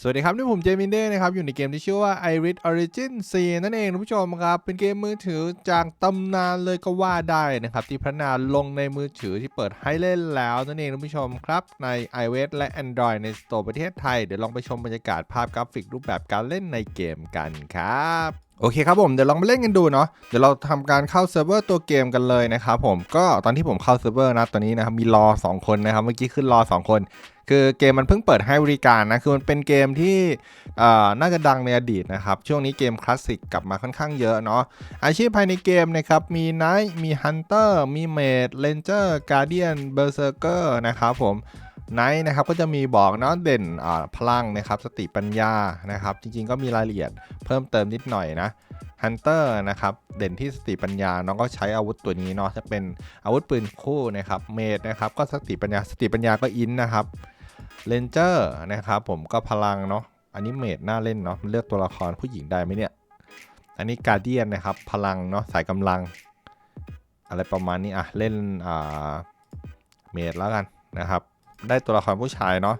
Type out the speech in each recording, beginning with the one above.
สวัสดีครับ นี่ผมเจมินเด้นะครับ อยู่ในเกมที่ชื่อว่า Iris Origin 4 นั่นเองท่านผู้ชมครับ เป็นเกมมือถือจากตำนานเลยก็ว่าได้นะครับ ที่พัฒนาลงในมือถือที่เปิดให้เล่นแล้วนั่นเองท่านผู้ชมครับ ใน iOS และ Android ในสโตร์ประเทศไทย เดี๋ยวลองไปชมบรรยากาศภาพกราฟิกรูปแบบการเล่นในเกมกันครับ โอเคครับผมเดี๋ยวลองมาเล่นกันดูเนาะเดี๋ยวเราทำการเข้าเซิร์ฟเวอร์ตัวเกมกันเลยนะครับผมก็ตอนที่ผมเข้าเซิร์ฟเวอร์นะตอนนี้นะครับมีรอ 2 คนนะครับเมื่อกี้ขึ้นรอ 2 คน คือเกมมันเพิ่งเปิดให้บริการนะคือมันเป็นเกมที่อ่อน่าจะดังในอดีตนะครับช่วงนี้เกมคลาสสิกกลับมาค่อนข้างเยอะเนาะอาชีพภายในเกมนะครับมีไนท์มีฮันเตอร์มีเมดเลนเจอร์การเดียนเบอร์เซอร์เกอร์นะครับผม ไนท์นะครับก็จะมีบอกเนาะเด่นพลังนะครับสติปัญญานะครับ จริงๆก็มีรายละเอียดเพิ่มเติมนิดหน่อยนะฮันเตอร์นะครับเด่นที่สติปัญญาน้องก็ใช้อาวุธตัวนี้เนาะจะเป็นอาวุธปืนคู่นะครับเมดนะครับก็สติปัญญาสติปัญญาก็อินนะครับเลนเจอร์นะครับผมก็พลังเนาะอันนี้เมดน่าเล่นเนาะเลือกตัวละครผู้หญิงได้ไหมเนี่ยอันนี้การเดียนนะครับพลังเนาะสายกำลัง อะไรประมาณนี้อะเล่นอ่าเมดแล้วกันนะครับ ได้ตัวละครผู้ชายเนาะ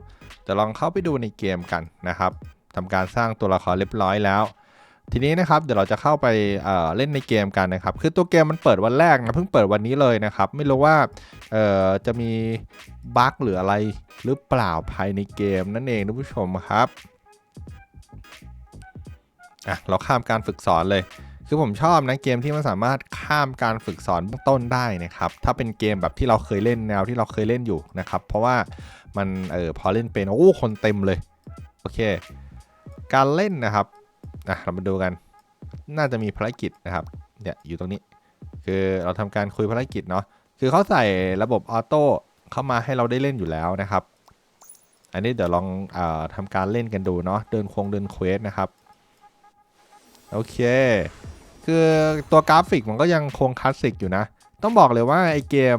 จะลองเข้าไปดูในเกมกันนะครับทำการสร้างตัวละครเรียบร้อยแล้ว ทีนี้นะครับเดี๋ยวเราจะเข้าไปเเล่นในเกมกันนะครับ คือตัวเกมมันเปิดวันแรกนะเพิ่งเปิดวันนี้เลยนะครับ ไม่รู้ว่าจะมีบั๊กหรืออะไรหรือเปล่าภายในเกมนั่นเองท่านผู้ชมครับอะเราข้ามการฝึกสอนเลย คือผมชอบนะเกมที่มันสามารถข้ามการฝึกสอนเบื้องต้นได้นะครับถ้าเป็นเกมแบบที่เราเคยเล่นแนวที่เราเคยเล่นอยู่นะครับเพราะว่ามันเออพอเล่นเป็นโอ้คนเต็มเลยโอเค การเล่นนะครับอะเรามาดูกัน น่าจะมีภารกิจนะครับเนี่ยอยู่ตรงนี้ คือเราทำการคุยภารกิจเนาะคือเขาใส่ระบบออโต้เข้ามาให้เราได้เล่นอยู่แล้วนะครับ อันนี้เดี๋ยวลองอาทำการเล่นกันดูเนาะเดินโคงเดินเควสนะครับ โอเค คือตัวกราฟิกมันก็ยังคงคลาสสิกอยู่นะ ต้องบอกเลยว่าไอเกม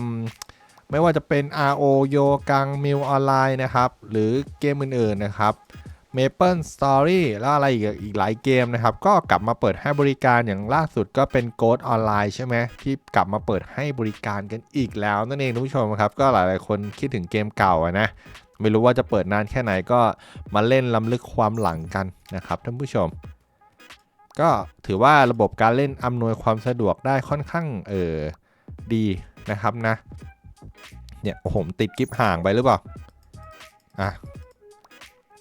ไม่ว่าจะเป็น RO โยกังมิวออนไลน์นะครับ หรือเกมอื่นๆนะครับ Maple Story แล้วอะไรอีกอีกหลายเกมนะครับ ก็กลับมาเปิดให้บริการอย่างล่าสุดก็เป็น Ghost Online ใช่ไหมที่กลับมาเปิดให้บริการกันอีกแล้วนั่นเองท่านผู้ชมครับ ก็หลายๆ คนคิดถึงเกมเก่าอะนะ ไม่รู้ว่าจะเปิดนานแค่ไหนก็มาเล่นล้ำลึกความหลังกันนะครับท่านผู้ชม ก็ถือว่าระบบการเล่นอำนวยความสะดวกได้ค่อนข้างเออดีนะครับนะ เนี่ยโอ้โหผมติดกิฟห่างไปหรือเปล่า อะ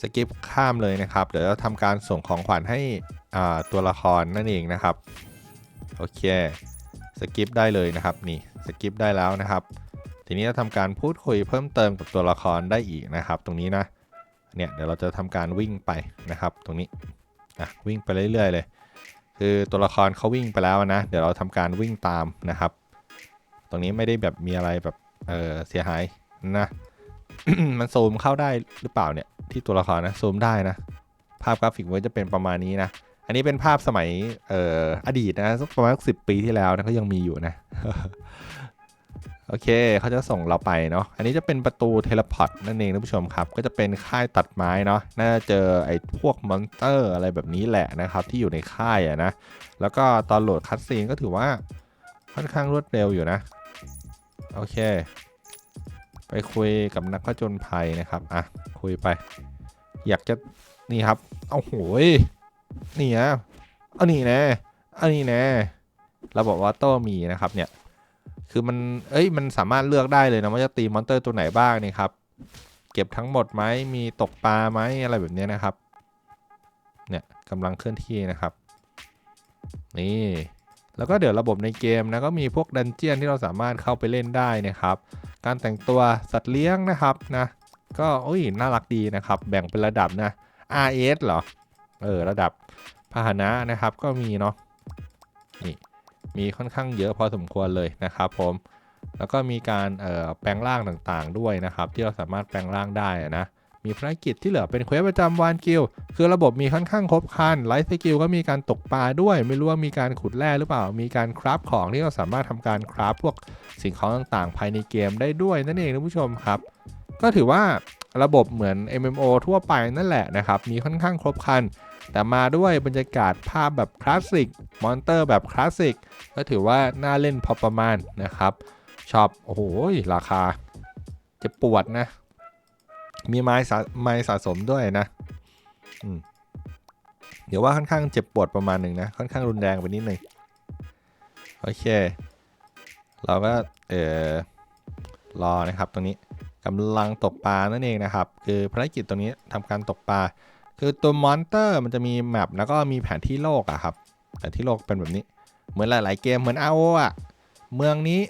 สกิปข้ามเลยนะครับ เดี๋ยวเราทำการส่งของขวัญให้อ่าตัวละครนั่นเองนะครับ โอเคสกิปได้เลยนะครับนี่สกิปได้แล้วนะครับ ทีนี้เราทำการพูดคุยเพิ่มเติมกับตัวละครได้อีกนะครับ ตรงนี้นะเนี่ยเดี๋ยวเราจะทำการวิ่งไปนะครับ ตรงนี้อะวิ่งไปเรื่อยๆเลย คือตัวละครเขาวิ่งไปแล้วนะ เดี๋ยวเราทำการวิ่งตามนะครับ ตรงนี้ไม่ได้แบบมีอะไรแบบเออเสียหายนะ มันซูมเข้าได้หรือเปล่าเนี่ยที่ตัวละครนะซูมได้นะ ภาพกราฟิกมันจะเป็นประมาณนี้นะ อันนี้เป็นภาพสมัยเอ่ออดีตนะประมาณสิบปีที่แล้วนะก็ยังมีอยู่นะ โอเคเขาจะส่งเราไปเนาะ อันนี้จะเป็นประตูเทเลพอร์ตนั่นเองท่านผู้ชมครับ ก็จะเป็นค่ายตัดไม้เนาะ น่าจะเจอไอ้พวกมอนสเตอร์อะไรแบบนี้แหละนะครับ ที่อยู่ในค่ายอะนะ แล้วก็ตอนโหลดคัตซีนก็ถือว่าค่อนข้างรวดเร็วอยู่นะ โอเค ไปคุยกับนักผจญภัยนะครับ อะ คุยไป อยากจะนี่ครับ เอาโหยนี่นะเอานี่น่เอานี่น่ระบบวอเตอร์มีนะครับเนี่ย คือมัน เอ้ย มันสามารถเลือกได้เลยนะว่าจะตีมอนเตอร์ตัวไหนบ้างนี่ครับ เก็บทั้งหมดไหมมีตกปลาไหมอะไรแบบนี้นะครับ เนี่ยกำลังเคลื่อนที่นะครับ นี่ แล้วก็เดี๋ยวระบบในเกมนะก็มีพวกดันเจียนที่เราสามารถเข้าไปเล่นได้นะครับ การแต่งตัวสัตว์เลี้ยงนะครับนะ ก็โอ้ยน่ารักดีนะครับ แบ่งเป็นระดับนะ RS เหรอ เออ ระดับพาหนะนะครับ ก็มีเนาะ มีค่อนข้างเยอะพอสมควรเลยนะครับผมแล้วก็มีการแปลงร่างต่างๆด้วยนะครับ ที่เราสามารถแปลงร่างได้นะมีภารกิจที่เหลือเป็นเควสประจำวันกิลคือระบบมีค่อนข้างครบครันไลฟ์สกิลก็มีการตกปลาด้วย ไม่รู้ว่ามีการขุดแร่หรือเปล่า มีการคราฟของที่เราสามารถทำการคราฟพวกสิ่งของต่างๆ ภายในเกมได้ด้วยนั่นเองท่านผู้ชมครับ ก็ถือว่า ระบบเหมือน MMO ทั่วไปนั่นแหละนะครับ มีค่อนข้างครบครัน แต่มาด้วยบรรยากาศภาพแบบคลาสสิก มอนเตอร์แบบคลาสสิก ก็ถือว่าน่าเล่นพอประมาณนะครับชอบโอ้โห ราคา จะปวดนะ มีไม้สะไม้สะสมด้วยนะเดี๋ยวว่าค่อนข้างเจ็บปวดประมาณหนึ่งนะ ค่อนข้างรุนแรงไปนิดหนึ่งโอเค เราก็เออรอนะครับตรงนี้ กำลังตกปลานั่นเองนะครับ คือภารกิจตรงนี้ทำการตกปลา คือตัวมอนเตอร์มันจะมีแมปแล้วก็มีแผนที่โลกอะครับ แผนที่โลกเป็นแบบนี้ เหมือนหลาย ๆ เกมเหมือน RO อะเมืองนี้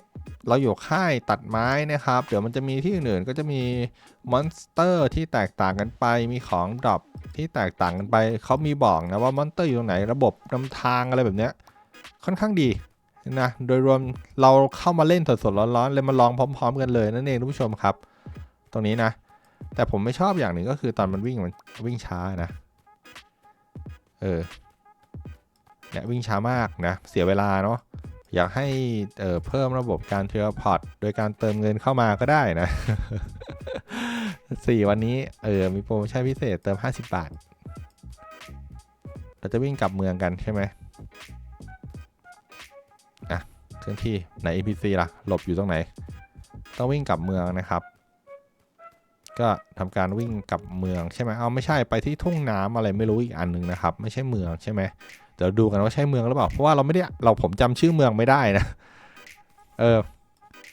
เราอยู่ค่ายตัดไม้นะครับ เดี๋ยวมันจะมีที่อื่นๆก็จะมีมอนสเตอร์ที่แตกต่างกันไป มีของดรอปที่แตกต่างกันไป เขามีบอกนะว่ามอนสเตอร์อยู่ตรงไหน ระบบนำทางอะไรแบบเนี้ยค่อนข้างดีนะ โดยรวมเราเข้ามาเล่นสดๆร้อนๆเลยมาลองพร้อม ๆ กันเลยนั่นเองทุกผู้ชมครับ ตรงนี้นะ แต่ผมไม่ชอบอย่างหนึ่งก็คือตอนมันวิ่งมันวิ่งช้านะ เออเนี่ยวิ่งช้ามากนะ เสียเวลาเนาะอยากให้เออเพิ่มระบบการเทเลพอร์ตโดยการเติมเงินเข้ามาก็ได้นะสี่วันนี้เออมีโปรโมชั่นพิเศษเติม 50 บาท เราจะวิ่งกลับเมืองกันใช่ไหมอะเคลื่อนที่ไหน NPC ล่ะ หลบอยู่ตรงไหน ต้องวิ่งกลับเมืองนะครับ ก็ทำการวิ่งกลับเมืองใช่ไหมเอาไม่ใช่ไปที่ทุ่งน้ำอะไรไม่รู้อีกอันหนึงนะครับ ไม่ใช่เมืองใช่ไหมเดี๋ยวดูกันว่าใช่เมืองหรือเปล่าเพราะว่าเราไม่ได้เราผมจำชื่อเมืองไม่ได้นะ เออ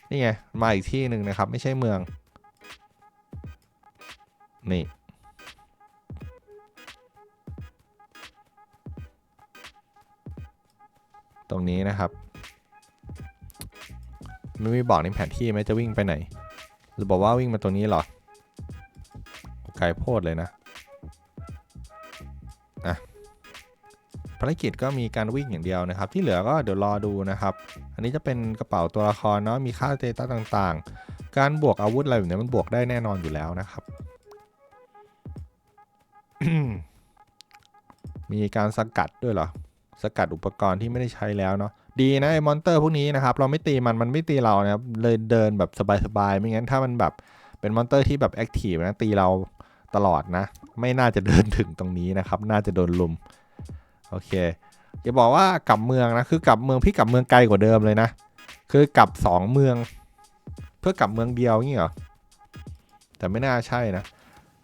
นี่ไงมาอีกที่หนึ่งนะครับ ไม่ใช่เมือง นี่ตรงนี้นะครับไม่มีบอกในแผนที่ไหมจะวิ่งไปไหนหรือบอกว่าวิ่งมาตรงนี้หรอ ไกลโพดเลยนะภารกิจก็มีการวิ่งอย่างเดียวนะครับ ที่เหลือก็เดี๋ยวรอดูนะครับ อันนี้จะเป็นกระเป๋าตัวละครเนาะมีค่าเตตัสต่างๆ การบวกอาวุธอะไรแบบนี้มันบวกได้แน่นอนอยู่แล้วนะครับ มีการสกัดด้วยเหรอ สกัดอุปกรณ์ที่ไม่ได้ใช้แล้วเนาะดีนะไอ้มอนเตอร์พวกนี้นะครับ เราไม่ตีมันมันไม่ตีเรานะครับเลยเดินแบบสบายๆไม่งั้นถ้ามันแบบเป็นมอนเตอร์ที่แบบแอคทีฟนะตีเรา ตลอดนะ ไม่น่าจะเดินถึงตรงนี้นะครับ น่าจะโดนลุม โอเคอย่าบอกว่ากลับเมืองนะ คือกลับเมืองพี่กลับเมืองไกลกว่าเดิมเลยนะ คือกลับสองเมือง เพื่อกลับเมืองเดียวงี้เหรอ แต่ไม่น่าใช่นะ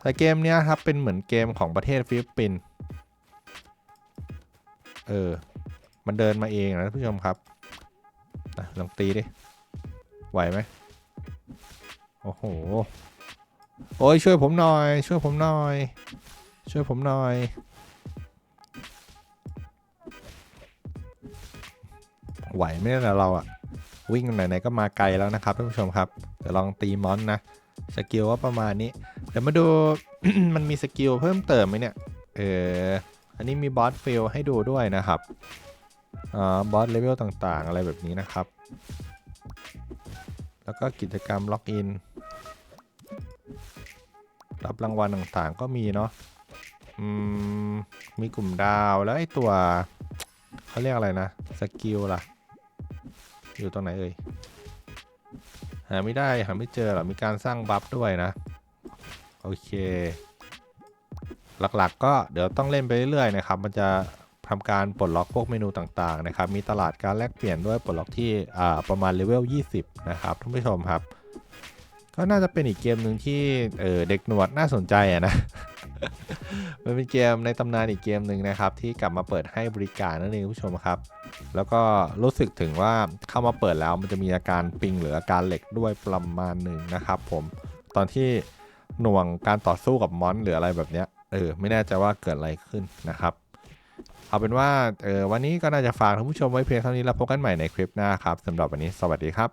แต่เกมเนี้ยครับเป็นเหมือนเกมของประเทศฟิลิปปินส์ เออ มันเดินมาเองนะท่านผู้ชมครับลองตีดิ ไหวไหมโอ้โห โอ้ยช่วยผมหน่อย ช่วยผมหน่อย ช่วยผมหน่อย ไหวไหมเนี่ยเราอะวิ่งไหนๆก็มาไกลแล้วนะครับท่านผู้ชมครับเดี๋ยวลองตีมอนนะสกิลว่าประมาณนี้ เดี๋ยวมาดู มันมีสกิลเพิ่มเติมไหมเนี่ย เออ อันนี้มีบอสฟิลให้ดูด้วยนะครับอ่าบอสเลเวลต่างๆ อะไรแบบนี้นะครับ แล้วก็กิจกรรมล็อกอิน รับรางวัลต่างๆก็มีเนาะอืมมีกลุ่มดาวแล้วไอตัวเขาเรียกอะไรนะสกิลล่ะ อยู่ตรงไหนเอ่ยหาไม่ได้หาไม่เจอหรอมีการสร้างบัฟด้วยนะ โอเค หลักๆก็เดี๋ยวต้องเล่นไปเรื่อยๆนะครับ มันจะทำการปลดล็อกพวกเมนูต่างๆนะครับ มีตลาดการแลกเปลี่ยนด้วยปลดล็อกที่ประมาณเลเวล 20 นะครับท่านผู้ชมครับ ก็น่าจะเป็นอีกเกมหนึ่งที่เออเด็กหนวดน่าสนใจอะนะ มันเป็นเกมในตำนานอีกเกมหนึ่งนะครับ ที่กลับมาเปิดให้บริการนั่นเองผู้ชมครับ แล้วก็รู้สึกถึงว่าเข้ามาเปิดแล้วมันจะมีอาการปิงหรืออาการเหล็กด้วยประมาณหนึ่งนะครับ ผมตอนที่หน่วงการต่อสู้กับมอนหรืออะไรแบบเนี้ยเออไม่แน่ใจว่าเกิดอะไรขึ้นนะครับเอาเป็นว่าเออวันนี้ก็น่าจะฝากท่านผู้ชมไว้เพียงเท่านี้แล้วพบกันใหม่ในคลิปหน้าครับสำหรับวันนี้สวัสดีครับ